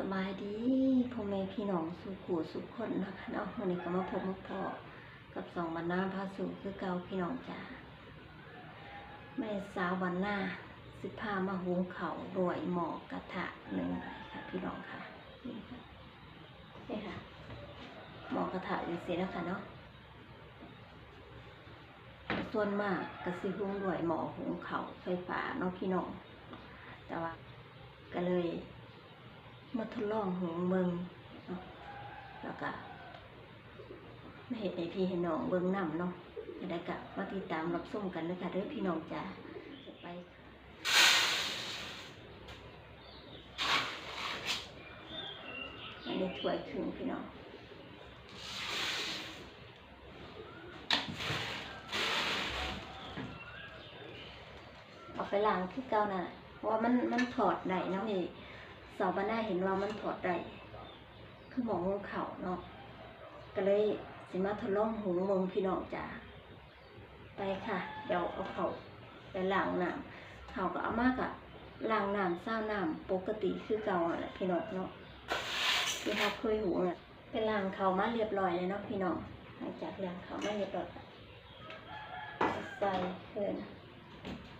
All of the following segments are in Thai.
สบายดีพ่อแม่พี่น้องสุขูสุขคนนะคะเนาะวันนี้ก็มาพบมาพอกับสองบรรณาพาสุคือเก่าพี่น้องจ้าแม่สาววันหน้าสิพามาหุงเขาวรวยหมอกกระทะหนึ่งไค่ะ พี่น้องค่ะนี่ค่ะนี่ค่ะหมอกกระทะอยู่เสียแล้วค่ะเนาะส่วนมากกระซิหุงรวยหมอกหุงเขาไฟฟ้าเนาะพี่น้องแต่ว่าก็เลย มาทดลองหงเบิงเนาะแล้วก็มาเห็ดในพี่ให้น้องเบิงนำเนาะจะได้กะมาติดตามรับส้มกันเลยค่ะเด้อพี่น้องจ้าจะไปอันนี้ถ้วยครึ่งพี่น้องเอาไปล้างที่เก่าน่ะเพราะว่ามันมันถอดได้เนาะนี่ สาวบ้านหน้าเห็นว่ามันถอดได้คือหมองงูเข่าเนาะก็เลยสิมาทดลองหูมงพี่น้องจ้าไปค่ะ เดี๋ยวเอาเข่าไปล้างน้ำเขาก็เอามากอะล้างน้ำเศร้าน้ำปกติคือเก่าอะแหละพี่น้องเนาะที่เขาเคยหูเนี่ยไปล้างเขามาเรียบร้อยเลยเนาะพี่น้องหลังจากล้างเขามาเรียบร้อยใส่เพิ่นให้น้ำลงไปเดี๋ยวมาให้พี่ให้น้อน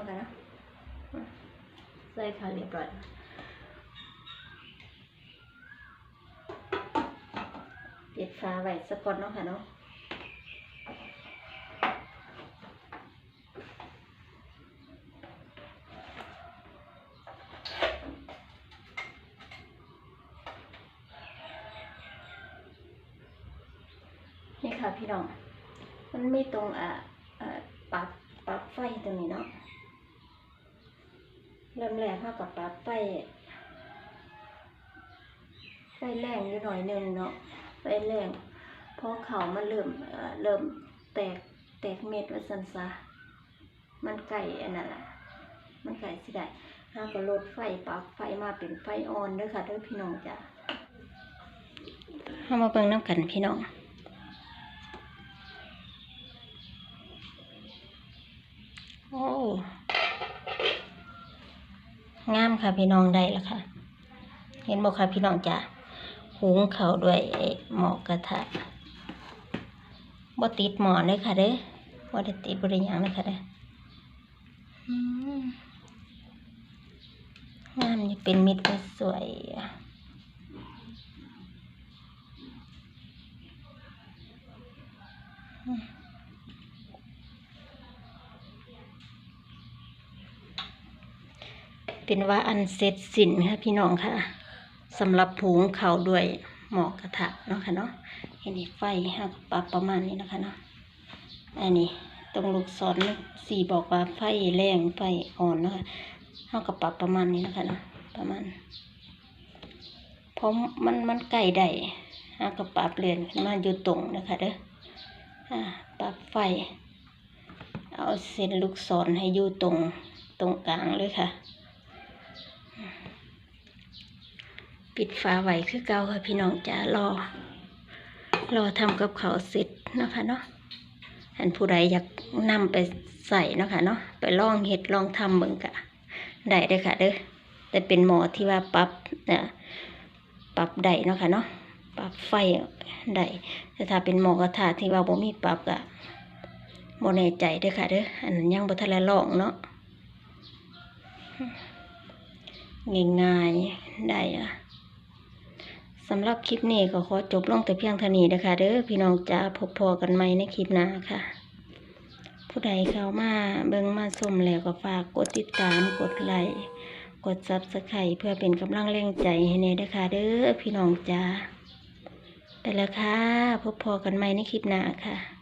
าะกันเนาะใส่ค่ะเรียบร้อย ปิดฝาไว้สักก่อนเนาะค่ะเนาะนี่ค่ะพี่น้อง มันไม่ตรงอะอะปลั๊กปลั๊กไฟตรงนี้เนาะ เริ่มแรกเท่ากับปลั๊กไฟ ไฟแรงอยู่หน่อยนึงเนาะ ไฟแรงเพราะเขามันเริ่มเริ่มแตกแตกเม็ดว่าสันซะมันไก่อันนั้นแหละมันไก่สิได้ถ้าก็ลดไฟปรับไฟมาเป็นไฟอ่อนด้อค่ะด้อพี่น้องจ้ะเอามาเบิ่งน้ำกันพี่น้องโอ้งามค่ะพี่น้องได้แล้วค่ะ เห็นบอกค่ะพี่น้องจ้ะ หุงเขาวด้วยหมอกกระทะบ่ติดหมอเลยค่ะเด้อบ่ได้ติดบ่ได้ยังเลยค่ะเด้องามอยู่เป็นมิตรก็สวยเป็นว่าอันเสร็จสินค่ะพี่น้องค่ะ สำหรับหุงเขาด้วยหมอกกระทะเนาะค่ะเนาะอันนี้ไฟห้าปรับประมาณนี้นะคะเนาะอันนี้ตรงลูกศรสี่บอกว่าไฟแรงไฟอ่อนเนาะคะห้ากับปรับประมาณนี้นะคะเนาะประมาณเพราะมันมันใกล้ได้ห้ากับปรับเรือนขึ้นมาอยู่ตรงนะคะเด้ออ่าปรับไฟ เอาเส้นลูกศรให้อยู่ตรงตรงกลางเลยค่ะ ปิดฝาไว้คือเก่าค่ะพี่น้องจ๋ารอ รอทำกับเขาเสร็จเนาะคะเนาะอันผู้ใดอยากนำไปใส่เนาะคะเนาะไปลองเห็ดลองทำเบิ่งกะได้เด้ค่ะเด้อแต่เป็นหมอที่ว่าปรับเอ่อปรับได้เนาะค่ะเนาะปรับไฟได้แต่ถ้าเป็นหมอกระทะที่ว่าบ่มีปรับกะบ่แน่ใจเด้อค่ะเด้ออันนั้นยังบ่ทันได้ลองเนาะง่ายๆได้อะ สำหรับคลิปนี้ก็ขอจบลงแต่เพียงเท่านี้นะคะเด้อพี่น้องจ้าพบพอกันใหม่ในคลิปหน้าค่ะ ผู้ใดเข้ามาเบิ่งมาชมแล้วก็ฝากกดติดตามกดไลค์กดซับสไครต์เพื่อเป็นกำลังแรงใจให้เนเด้อค่ะเด้อพี่น้องจ้าไปแล้วค่ะ พบพอกันใหม่ในคลิปหน้าค่ะ